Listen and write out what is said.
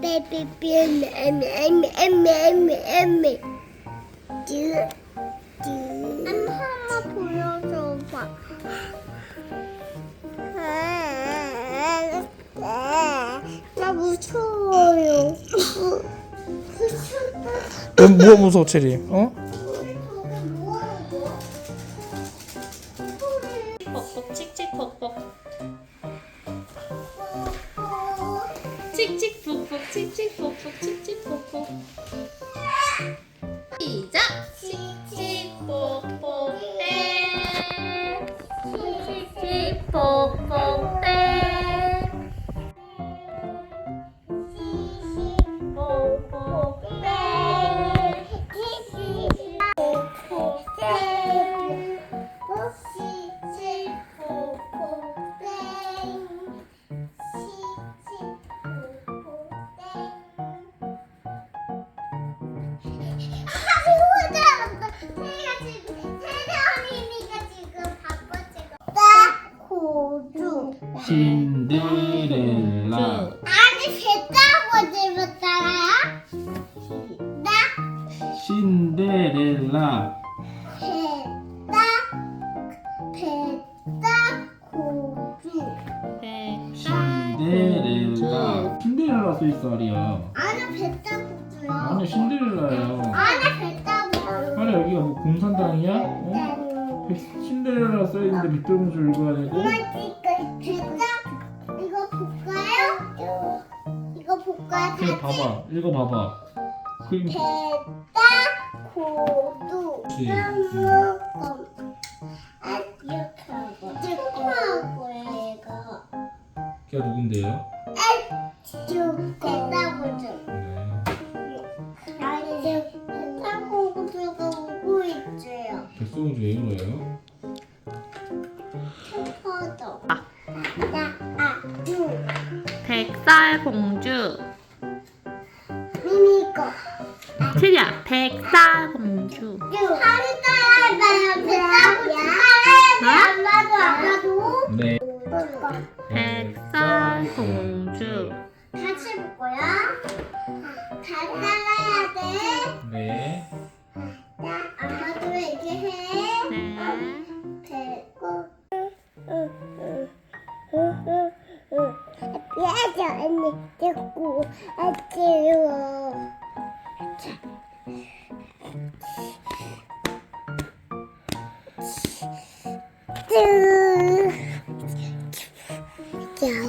베이비 엠엠엠엠엠엠 하나 보여줘 봐. 나 무서워요. 왜 뭐가 무서워 체리? 어? 칙칙 Tip, tip, 신데렐라. 아니 배따고 집었잖아요. 나 신데렐라. 고주 아리야. 아니 배따 고주요. 아니야 신데렐라예요. 아니 배따 고주 아리야 여기가 뭐 공산당이야? 어? 신데렐라 써 있는데 밑들공주 읽어야 되고. 엄마 그래 봐봐. 읽어 봐봐. 그 배따 고두. 그치. 한무검. 아 이렇게 하고. 조그마하고요 얘가. 걔가 누군데요? 쭉 배따 고두 네. 아니 배따 고두가 오고 있어요? 백성공주 왜 울어요? 슈퍼도. 나아주 백살 공주 미미거 트리야 백살 공주 하루 따라해봐요 배따 고두 따라해야 안 봐도 안 봐도 네 백살 공주 같이 볼 거야 잘 따라해야 돼 네 나 아마도 이렇게 해. 네 배고. 미안해 언니 듣고. 야.